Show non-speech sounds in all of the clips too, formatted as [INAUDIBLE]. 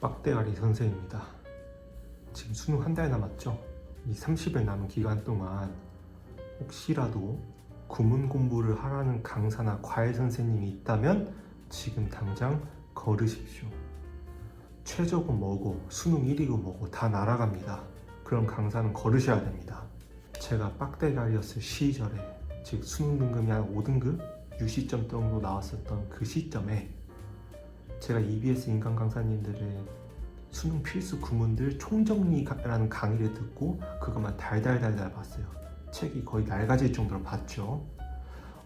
빡대가리 선생입니다. 지금 수능 한 달 남았죠? 이 30일 남은 기간 동안 혹시라도 구문 공부를 하라는 강사나 과외 선생님이 있다면 지금 당장 걸으십시오. 최저고 뭐고 수능 1위고 뭐고 다 날아갑니다. 그런 강사는 걸으셔야 됩니다. 제가 빡대가리였을 시절에 즉 수능 등급이 한 5등급 유시점 정도 나왔었던 그 시점에 제가 EBS 인간 강사님들의 수능 필수 구문들 총정리라는 강의를 듣고 그것만 달달달달 봤어요. 책이 거의 낡아질 정도로 봤죠.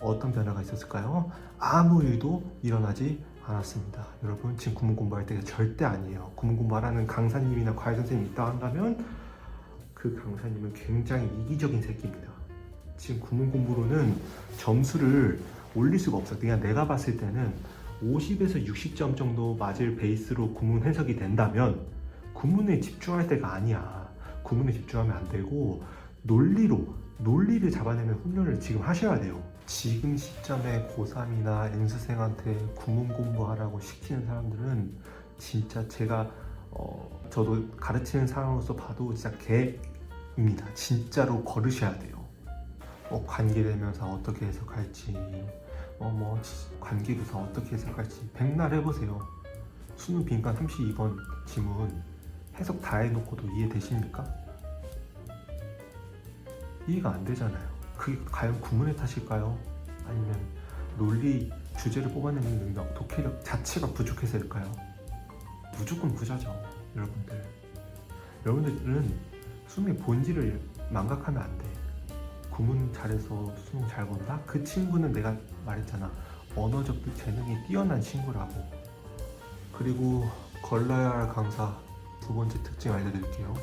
어떤 변화가 있었을까요? 아무 일도 일어나지 않았습니다. 여러분 지금 구문 공부할 때가 절대 아니에요. 구문 공부하라는 강사님이나 과외 선생님이 있다 한다면 그 강사님은 굉장히 이기적인 새끼입니다. 지금 구문 공부로는 점수를 올릴 수가 없어. 그냥 내가 봤을 때는 50에서 60점 정도 맞을 베이스로 구문 해석이 된다면 구문에 집중할 때가 아니야. 구문에 집중하면 안 되고 논리로 논리를 잡아내는 훈련을 지금 하셔야 돼요. 지금 시점에 고3이나 N수생한테 구문 공부하라고 시키는 사람들은 진짜 제가 어, 저도 가르치는 사람으로서 봐도 진짜 개입니다. 진짜로 걸으셔야 돼요. 어, 관계대명사 어떻게 해석할지, 관계부사 어떻게 해석할지 백날 해보세요. 수능 빈칸 32번 지문 해석 다 해놓고도 이해되십니까? 이해가 안 되잖아요. 그게 과연 구문의 탓일까요? 아니면 논리 주제를 뽑아내는 능력, 독해력 자체가 부족해서일까요? 무조건 부자죠, 여러분들. 여러분들은 수능의 본질을 망각하면 안 돼. 구문 잘해서 수능 잘 본다? 그 친구는 내가 말했잖아. 언어적 재능이 뛰어난 친구라고. 그리고 걸러야 할 강사 두 번째 특징 알려드릴게요.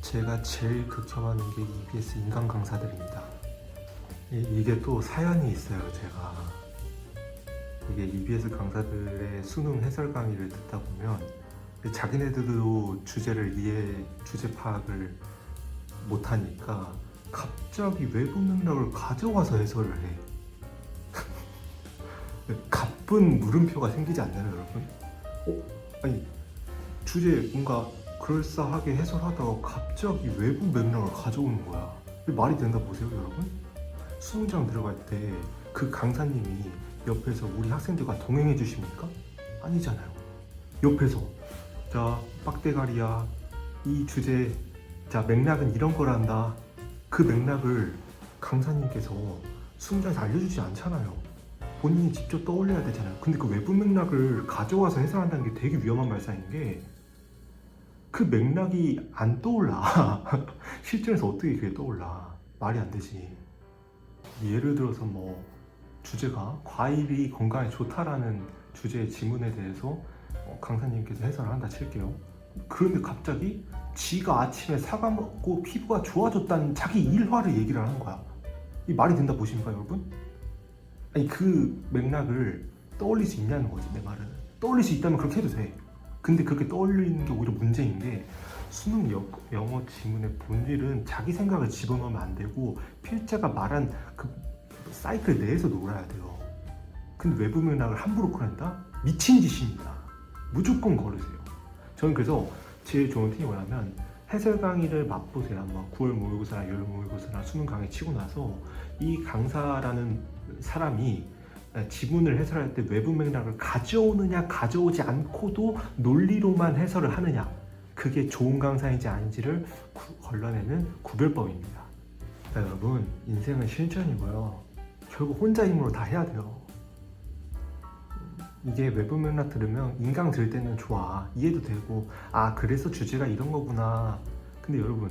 제가 제일 극혐하는 게 EBS 인간 강사들입니다. 이- 이게 또 사연이 있어요, 제가. 이게 EBS 강사들의 수능 해설 강의를 듣다 보면 자기네들도 주제를 이해, 주제 파악을 못하니까 갑자기 외부 맥락을 가져와서 해설을 해. 가쁜 물음표가 생기지 않나요, 여러분? 어? 아니, 주제 뭔가 그럴싸하게 해설하다가 갑자기 외부 맥락을 가져오는 거야. 말이 된다 보세요, 여러분? 수능장 들어갈 때 그 강사님이 옆에서 우리 학생들과 동행해 주십니까? 아니잖아요. 옆에서 자 빡대가리야 이 주제 자 맥락은 이런 거란다. 그 맥락을 강사님께서 수능장에서 알려주지 않잖아요. 본인이 직접 떠올려야 되잖아요. 근데 그 외부 맥락을 가져와서 해설한다는 게 되게 위험한 발상인 게 그 맥락이 안 떠올라. [LAUGHS] 실전에서 어떻게 그게 떠올라. 말이 안 되지. 예를 들어서 뭐 주제가 과일이 건강에 좋다라는 주제의 지문에 대해서 어, 강사님께서 해설을 한다 칠게요. 그런데 갑자기 지가 아침에 사과 먹고 피부가 좋아졌다는 자기 일화를 얘기를 하는 거야. 이 말이 된다 보십니까 여러분? 아니 그 맥락을 떠올릴 수 있냐는 거지 내 말은. 떠올릴 수 있다면 그렇게 해도 돼. 근데 그렇게 떠올리는 게 오히려 문제인 게 수능 여- 영어 지문의 본질은 자기 생각을 집어넣으면 안 되고 필자가 말한 그 사이클 내에서 놀아야 돼요. 근데 외부 맥락을 함부로 꺼낸다? 미친 짓입니다. 무조건 걸으세요. 저는 그래서 제일 좋은 팁이 뭐냐면 해설 강의를 맛보세요. 한번 9월 모의고사나 6월 모의고사나 수능 강의 치고 나서 이 강사라는 사람이 지문을 해설할 때 외부 맥락을 가져오느냐 가져오지 않고도 논리로만 해설을 하느냐 그게 좋은 강사인지 아닌지를 구- 걸러내는 구별법입니다. 자, 여러분 인생은 실전이고요. 결국 혼자 힘으로 다 해야 돼요. 이게 외부 맥락 들으면 인강 들 때는 좋아 이해도 되고 아 그래서 주제가 이런 거구나. 근데 여러분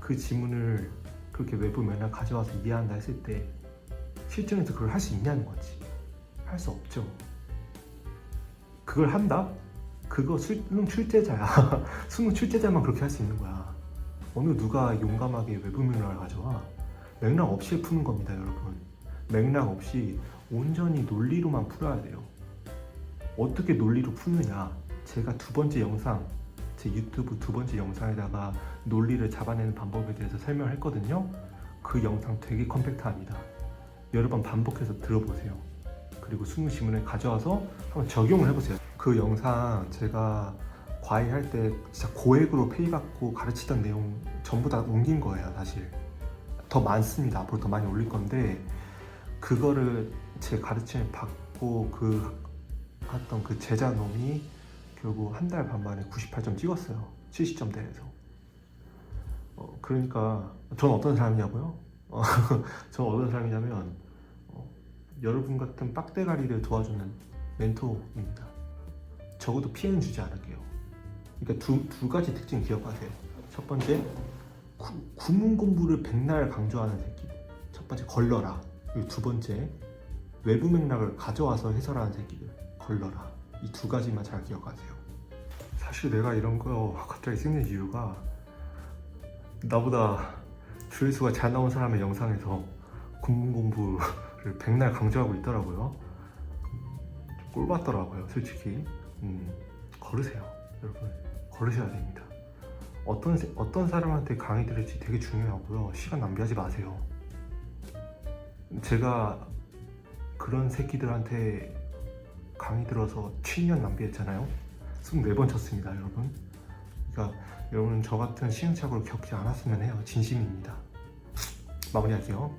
그 지문을 그렇게 외부 맥락 가져와서 이해한다 했을 때 실전에서 그걸 할 수 있냐는 거지. 할 수 없죠. 그걸 한다? 그거 수능 출제자야. 수능 출제자만 그렇게 할 수 있는 거야. 어느 누가 용감하게 외부 맥락을 가져와? 맥락 없이 푸는 겁니다, 여러분. 맥락 없이 온전히 논리로만 풀어야 돼요. 어떻게 논리로 푸느냐? 제가 두 번째 영상, 제 유튜브 두 번째 영상에다가 논리를 잡아내는 방법에 대해서 설명했거든요. 그 영상 되게 컴팩트합니다. 여러 번 반복해서 들어보세요. 그리고 수능 지문을 가져와서 한번 적용을 해보세요. 그 영상 제가 과외 할 때 진짜 고액으로 페이 받고 가르치던 내용 전부 다 옮긴 거예요 사실 더 많습니다 앞으로 더 많이 올릴 건데 그거를 제 가르침을 받고 그 했던 그 제자 놈이 결국 한 달 반 만에 98점 찍었어요 70점대에서 어, 그러니까 전 어떤 사람이냐고요? 어, [LAUGHS] 전 어떤 사람이냐면 어, 여러분 같은 빡대가리를 도와주는 멘토입니다. 적어도 피해는 주지 않을게요. 그러니까 두, 두 가지 특징 기억하세요. 첫 번째 구, 구문 공부를 백날 강조하는 새끼. 첫 번째 걸러라. 그리고 두 번째 외부 맥락을 가져와서 해설하는 새끼들. 걸러라. 이 두 가지만 잘 기억하세요. 사실 내가 이런 거 갑자기 찍는 이유가 나보다 조회수가 잘 나온 사람의 영상에서 군문 공부를 백날 강조하고 있더라고요. 꼴받더라고요 솔직히. 음, 걸으세요 여러분. 걸으셔야 됩니다. 어떤, 세- 어떤 사람한테 강의 들을지 되게 중요하고요. 시간 낭비하지 마세요. 제가 그런 새끼들한테 강의 들어서 7년 낭비했잖아요. 24번 쳤습니다 여러분. 그러니까 여러분 저 같은 시행착오를 겪지 않았으면 해요. 진심입니다. 마무리할게요